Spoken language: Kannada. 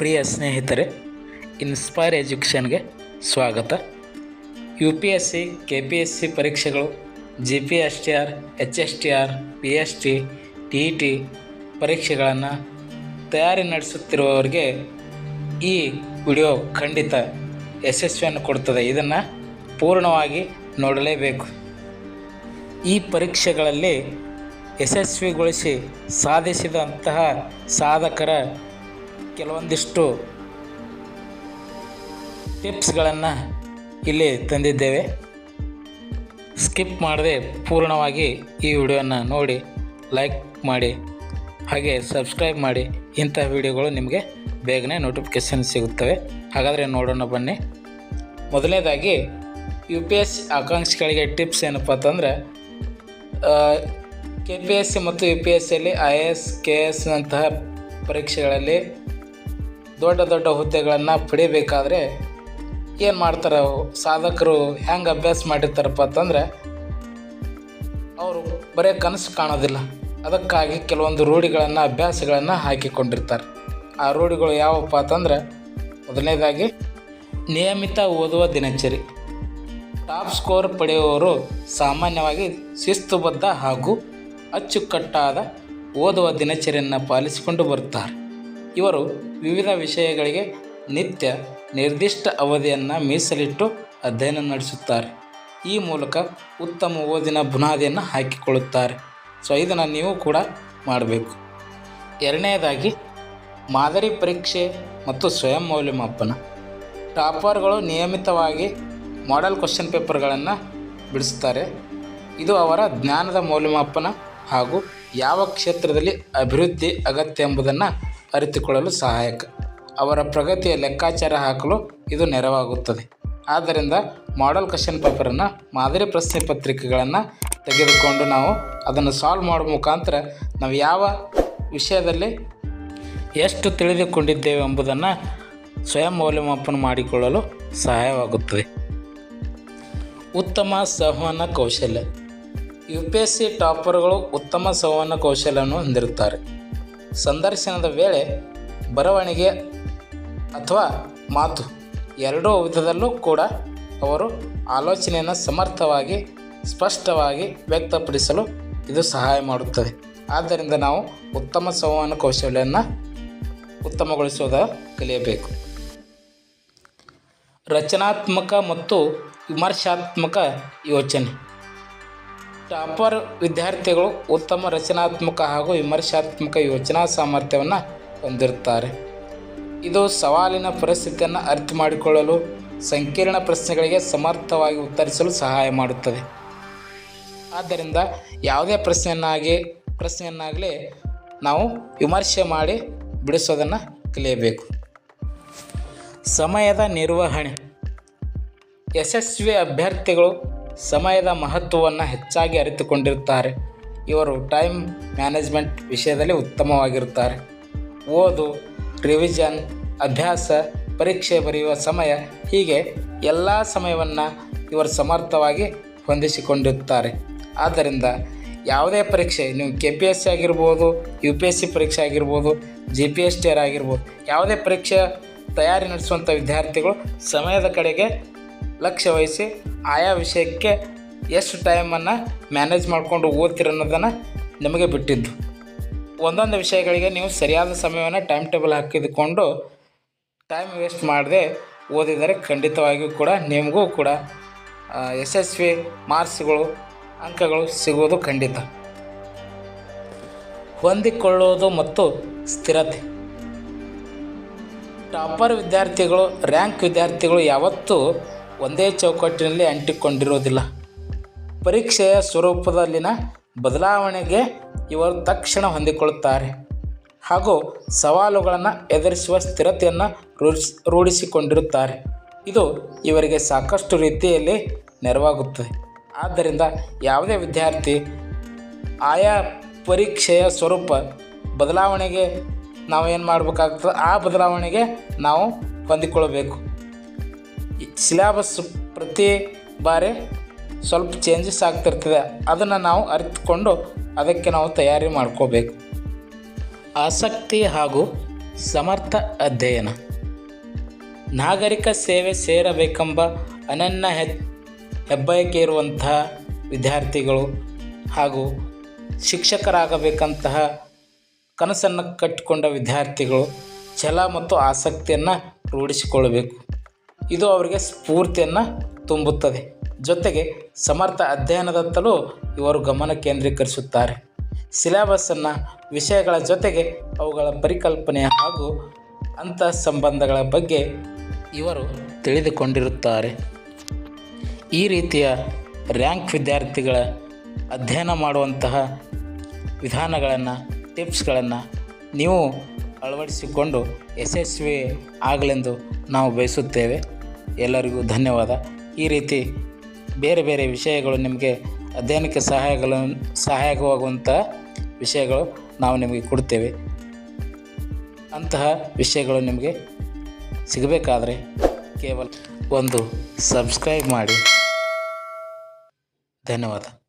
ಪ್ರಿಯ ಸ್ನೇಹಿತರೆ ಇನ್ಸ್ಪೈರ್ ಎಜುಕೇಷನ್ಗೆ ಸ್ವಾಗತ. U P S C K P S C ಪರೀಕ್ಷೆಗಳು G P S T R H S T R P S T T T ಪರೀಕ್ಷೆಗಳನ್ನು ತಯಾರಿ ನಡೆಸುತ್ತಿರುವವರಿಗೆ ಈ ವಿಡಿಯೋ ಖಂಡಿತ ಯಶಸ್ವಿಯನ್ನು ಕೊಡ್ತದೆ ಇದನ್ನು ಪೂರ್ಣವಾಗಿ ನೋಡಲೇಬೇಕು. ಈ ಪರೀಕ್ಷೆಗಳಲ್ಲಿ ಯಶಸ್ವಿಗೊಳಿಸಿ ಸಾಧಿಸಿದಂತಹ ಸಾಧಕರ ಕೆಲವೊಂದಿಷ್ಟು ಟಿಪ್ಸ್ಗಳನ್ನು ಇಲ್ಲಿ ತಂದಿದ್ದೇವೆ. ಸ್ಕಿಪ್ ಮಾಡದೆ ಪೂರ್ಣವಾಗಿ ಈ ವಿಡಿಯೋನ ನೋಡಿ, ಲೈಕ್ ಮಾಡಿ, ಹಾಗೆ ಸಬ್ಸ್ಕ್ರೈಬ್ ಮಾಡಿ. ಇಂಥ ವಿಡಿಯೋಗಳು ನಿಮಗೆ ಬೇಗನೆ ನೋಟಿಫಿಕೇಷನ್ ಸಿಗುತ್ತವೆ. ಹಾಗಾದರೆ ನೋಡೋಣ ಬನ್ನಿ. ಮೊದಲನೇದಾಗಿ ಯು ಪಿ ಎಸ್ ಆಕಾಂಕ್ಷಿಗಳಿಗೆ ಟಿಪ್ಸ್ ಏನಪ್ಪ ಅಂತಂದರೆ ಕೆ ಪಿ ಎಸ್ ಸಿ ಮತ್ತು ಯು ಪಿ ಎಸ್ ಸಿಯಲ್ಲಿ I A S K S ನಂತಹ ಪರೀಕ್ಷೆಗಳಲ್ಲಿ ದೊಡ್ಡ ದೊಡ್ಡ ಹುದ್ದೆಗಳನ್ನು ಪಡಿಬೇಕಾದ್ರೆ ಏನು ಮಾಡ್ತಾರೆ ಸಾಧಕರು ಹೆಂಗೆ ಅಭ್ಯಾಸ ಮಾಡಿರ್ತಾರಪ್ಪ ಅಂತಂದರೆ ಅವರು ಬರೀ ಕನಸು ಕಾಣೋದಿಲ್ಲ. ಅದಕ್ಕಾಗಿ ಕೆಲವೊಂದು ರೂಢಿಗಳನ್ನು, ಅಭ್ಯಾಸಗಳನ್ನು ಹಾಕಿಕೊಂಡಿರ್ತಾರೆ. ಆ ರೂಢಿಗಳು ಯಾವಪ್ಪ ಅಂತಂದರೆ ಮೊದಲನೇದಾಗಿ ನಿಯಮಿತ ಓದುವ ದಿನಚರಿ. ಟಾಪ್ ಸ್ಕೋರ್ ಪಡೆಯುವವರು ಸಾಮಾನ್ಯವಾಗಿ ಶಿಸ್ತುಬದ್ಧ ಹಾಗೂ ಅಚ್ಚುಕಟ್ಟಾದ ಓದುವ ದಿನಚರಿಯನ್ನು ಪಾಲಿಸಿಕೊಂಡು ಬರುತ್ತಾರೆ ಇವರು ವಿವಿಧ ವಿಷಯಗಳಿಗೆ ನಿತ್ಯ ನಿರ್ದಿಷ್ಟ ಅವಧಿಯನ್ನು ಮೀಸಲಿಟ್ಟು ಅಧ್ಯಯನ ನಡೆಸುತ್ತಾರೆ. ಈ ಮೂಲಕ ಉತ್ತಮ ಓದಿನ ಬುನಾದಿಯನ್ನು ಹಾಕಿಕೊಳ್ಳುತ್ತಾರೆ. ಸೊ ಇದನ್ನು ನೀವು ಕೂಡ ಮಾಡಬೇಕು. ಎರಡನೆಯದಾಗಿ ಮಾದರಿ ಪರೀಕ್ಷೆ ಮತ್ತು ಸ್ವಯಂ ಮೌಲ್ಯಮಾಪನ. ಟಾಪರ್ಗಳು ನಿಯಮಿತವಾಗಿ ಮಾಡೆಲ್ ಕ್ವಶನ್ ಪೇಪರ್ಗಳನ್ನು ಬಿಡಿಸ್ತಾರೆ ಇದು ಅವರ ಜ್ಞಾನದ ಮೌಲ್ಯಮಾಪನ ಹಾಗೂ ಯಾವ ಕ್ಷೇತ್ರದಲ್ಲಿ ಅಭಿವೃದ್ಧಿ ಅಗತ್ಯ ಎಂಬುದನ್ನು ಅರಿತುಕೊಳ್ಳಲು ಸಹಾಯಕ. ಅವರ ಪ್ರಗತಿಯ ಲೆಕ್ಕಾಚಾರ ಹಾಕಲು ಇದು ನೆರವಾಗುತ್ತದೆ. ಆದ್ದರಿಂದ ಮಾಡೆಲ್ ಕ್ವಶನ್ ಪೇಪರನ್ನು ಮಾದರಿ ಪ್ರಶ್ನೆ ಪತ್ರಿಕೆಗಳನ್ನು ತೆಗೆದುಕೊಂಡು ನಾವು ಅದನ್ನು ಸಾಲ್ವ್ ಮಾಡೋ ಮುಖಾಂತರ ನಾವು ಯಾವ ವಿಷಯದಲ್ಲಿ ಎಷ್ಟು ತಿಳಿದುಕೊಂಡಿದ್ದೇವೆ ಎಂಬುದನ್ನು ಸ್ವಯಂ ಮೌಲ್ಯಮಾಪನ ಮಾಡಿಕೊಳ್ಳಲು ಸಹಾಯವಾಗುತ್ತದೆ. ಉತ್ತಮ ಸಂವಹನ ಕೌಶಲ್ಯ. ಯು ಪಿ ಎಸ್ ಸಿ ಟಾಪರ್ಗಳು ಉತ್ತಮ ಸಂವಹನ ಕೌಶಲ್ಯವನ್ನು ಹೊಂದಿರುತ್ತಾರೆ. ಸಂದರ್ಶನದ ವೇಳೆ ಬರವಣಿಗೆ ಅಥವಾ ಮಾತು ಎರಡೂ ವಿಧದಲ್ಲೂ ಕೂಡ ಅವರು ಆಲೋಚನೆಯನ್ನು ಸಮರ್ಥವಾಗಿ, ಸ್ಪಷ್ಟವಾಗಿ ವ್ಯಕ್ತಪಡಿಸಲು ಇದು ಸಹಾಯ ಮಾಡುತ್ತದೆ. ಆದ್ದರಿಂದ ನಾವು ಉತ್ತಮ ಸಂವಹನ ಕೌಶಲ್ಯವನ್ನು ಉತ್ತಮಗೊಳಿಸುವುದ ಕಲಿಯಬೇಕು. ರಚನಾತ್ಮಕ ಮತ್ತು ವಿಮರ್ಶಾತ್ಮಕ ಯೋಚನೆ. ಟಾಪರ್ ವಿದ್ಯಾರ್ಥಿಗಳು ಉತ್ತಮ ರಚನಾತ್ಮಕ ಹಾಗೂ ವಿಮರ್ಶಾತ್ಮಕ ಯೋಚನಾ ಸಾಮರ್ಥ್ಯವನ್ನು ಹೊಂದಿರುತ್ತಾರೆ. ಇದು ಸವಾಲಿನ ಪರಿಸ್ಥಿತಿಯನ್ನು ಅರ್ಥ ಮಾಡಿಕೊಳ್ಳಲು, ಸಂಕೀರ್ಣ ಪ್ರಶ್ನೆಗಳಿಗೆ ಸಮರ್ಥವಾಗಿ ಉತ್ತರಿಸಲು ಸಹಾಯ ಮಾಡುತ್ತದೆ. ಆದ್ದರಿಂದ ಯಾವುದೇ ಪ್ರಶ್ನೆಯನ್ನಾಗಿ, ಪ್ರಶ್ನೆಯನ್ನಾಗಲಿ ನಾವು ವಿಮರ್ಶೆ ಮಾಡಿ ಬಿಡಿಸೋದನ್ನು ಕಲಿಯಬೇಕು. ಸಮಯದ ನಿರ್ವಹಣೆ. ಯಶಸ್ವಿ ಅಭ್ಯರ್ಥಿಗಳು ಸಮಯದ ಮಹತ್ವವನ್ನು ಹೆಚ್ಚಾಗಿ ಅರಿತುಕೊಂಡಿರುತ್ತಾರೆ. ಇವರು ಟೈಮ್ ಮ್ಯಾನೇಜ್ಮೆಂಟ್ ವಿಷಯದಲ್ಲಿ ಉತ್ತಮವಾಗಿರುತ್ತಾರೆ. ಓದು, ರಿವಿಷನ್, ಅಭ್ಯಾಸ, ಪರೀಕ್ಷೆ ಬರೆಯುವ ಸಮಯ ಹೀಗೆ ಎಲ್ಲ ಸಮಯವನ್ನು ಇವರು ಸಮರ್ಥವಾಗಿ ಹೊಂದಿಸಿಕೊಂಡಿರುತ್ತಾರೆ. ಆದ್ದರಿಂದ ಯಾವುದೇ ಪರೀಕ್ಷೆ, ನೀವು ಕೆ ಪಿ ಎಸ್ ಸಿ ಆಗಿರ್ಬೋದು ಯು ಪಿ ಎಸ್ ಸಿ ಪರೀಕ್ಷೆ ಆಗಿರ್ಬೋದು G P S T R ಆಗಿರ್ಬೋದು, ಯಾವುದೇ ಪರೀಕ್ಷೆ ತಯಾರಿ ನಡೆಸುವಂಥ ವಿದ್ಯಾರ್ಥಿಗಳು ಸಮಯದ ಕಡೆಗೆ ಲಕ್ಷ್ಯ ವಹಿಸಿ ಆಯಾ ವಿಷಯಕ್ಕೆ ಎಷ್ಟು ಟೈಮನ್ನು ಮ್ಯಾನೇಜ್ ಮಾಡಿಕೊಂಡು ಅನ್ನೋದನ್ನು ನಿಮಗೆ ಬಿಟ್ಟಿದ್ದು. ಒಂದೊಂದು ವಿಷಯಗಳಿಗೆ ನೀವು ಸರಿಯಾದ ಸಮಯವನ್ನು ಟೈಮ್ ಟೇಬಲ್ ಹಾಕಿದುಕೊಂಡು ಟೈಮ್ ವೇಸ್ಟ್ ಮಾಡದೆ ಓದಿದರೆ ಖಂಡಿತವಾಗಿಯೂ ಕೂಡ ನಿಮಗೂ ಕೂಡ ಯಶಸ್ವಿ ಮಾರ್ಕ್ಸ್ಗಳು, ಅಂಕಗಳು ಸಿಗುವುದು ಖಂಡಿತ. ಹೊಂದಿಕೊಳ್ಳುವುದು ಮತ್ತು ಸ್ಥಿರತೆ. ಟಾಪರ್ ವಿದ್ಯಾರ್ಥಿಗಳು, ರ್ಯಾಂಕ್ ವಿದ್ಯಾರ್ಥಿಗಳು ಯಾವತ್ತೂ ಒಂದೇ ಚೌಕಟ್ಟಿನಲ್ಲಿ ಅಂಟಿಕೊಂಡಿರೋದಿಲ್ಲ ಪರೀಕ್ಷೆಯ ಸ್ವರೂಪದಲ್ಲಿನ ಬದಲಾವಣೆಗೆ ಇವರು ತಕ್ಷಣ ಹೊಂದಿಕೊಳ್ಳುತ್ತಾರೆ. ಹಾಗೂ ಸವಾಲುಗಳನ್ನು ಎದುರಿಸುವ ಸ್ಥಿರತೆಯನ್ನು ರೂಢಿಸಿ, ರೂಢಿಸಿಕೊಂಡಿರುತ್ತಾರೆ. ಇದು ಇವರಿಗೆ ಸಾಕಷ್ಟು ರೀತಿಯಲ್ಲಿ ನೆರವಾಗುತ್ತದೆ. ಆದ್ದರಿಂದ ಯಾವುದೇ ವಿದ್ಯಾರ್ಥಿ ಆಯಾ ಪರೀಕ್ಷೆಯ ಸ್ವರೂಪ ಬದಲಾವಣೆಗೆ ನಾವು ಏನು ಮಾಡಬೇಕಾಗ್ತದೆ, ಆ ಬದಲಾವಣೆಗೆ ನಾವು ಹೊಂದಿಕೊಳ್ಳಬೇಕು. ಸಿಲೆಬಸ್ ಪ್ರತಿ ಬಾರಿ ಸ್ವಲ್ಪ ಚೇಂಜಸ್ ಆಗ್ತಿರ್ತದೆ. ಅದನ್ನು ನಾವು ಅರಿತುಕೊಂಡು ಅದಕ್ಕೆ ನಾವು ತಯಾರಿ ಮಾಡ್ಕೋಬೇಕು. ಆಸಕ್ತಿ ಹಾಗೂ ಸಮರ್ಥ ಅಧ್ಯಯನ. ನಾಗರಿಕ ಸೇವೆ ಸೇರಬೇಕೆಂಬ ಅನನ್ಯ ಹೆಬ್ಬಯಕೆ ಇರುವಂತಹ ವಿದ್ಯಾರ್ಥಿಗಳು ಹಾಗೂ ಶಿಕ್ಷಕರಾಗಬೇಕಂತಹ ಕನಸನ್ನು ಕಟ್ಟಿಕೊಂಡ ವಿದ್ಯಾರ್ಥಿಗಳು ಛಲ ಮತ್ತು ಆಸಕ್ತಿಯನ್ನು ರೂಢಿಸಿಕೊಳ್ಳಬೇಕು ಇದು ಅವರಿಗೆ ಸ್ಫೂರ್ತಿಯನ್ನು ತುಂಬುತ್ತದೆ. ಜೊತೆಗೆ ಸಮರ್ಥ ಅಧ್ಯಯನದತ್ತಲೂ ಇವರು ಗಮನ ಕೇಂದ್ರೀಕರಿಸುತ್ತಾರೆ. ಸಿಲೆಬಸ್ಸನ್ನು ವಿಷಯಗಳ ಜೊತೆಗೆ ಅವುಗಳ ಪರಿಕಲ್ಪನೆ ಹಾಗೂ ಅಂತ ಸಂಬಂಧಗಳ ಬಗ್ಗೆ ಇವರು ತಿಳಿದುಕೊಂಡಿರುತ್ತಾರೆ. ಈ ರೀತಿಯ ರ್ಯಾಂಕ್ ವಿದ್ಯಾರ್ಥಿಗಳ ಅಧ್ಯಯನ ಮಾಡುವಂತಹ ವಿಧಾನಗಳನ್ನು, ಟಿಪ್ಸ್ಗಳನ್ನು ನೀವು ಅಳವಡಿಸಿಕೊಂಡು ಯಶಸ್ವಿ ಆಗಲೆಂದು ನಾವು ಬಯಸುತ್ತೇವೆ. ಎಲ್ಲರಿಗೂ ಧನ್ಯವಾದ. ಈ ರೀತಿ ಬೇರೆ ಬೇರೆ ವಿಷಯಗಳು ನಿಮಗೆ ಅಧ್ಯಯನಕ್ಕೆ ಸಹಾಯಗಳು ಸಹಾಯಕವಾಗುವಂತಹ ವಿಷಯಗಳು ನಾವು ನಿಮಗೆ ಕೊಡ್ತೇವೆ. ಅಂತಹ ವಿಷಯಗಳು ನಿಮಗೆ ಸಿಗಬೇಕಾದ್ರೆ ಕೇವಲ ಒಂದು ಸಬ್ಸ್ಕ್ರೈಬ್ ಮಾಡಿ. ಧನ್ಯವಾದ.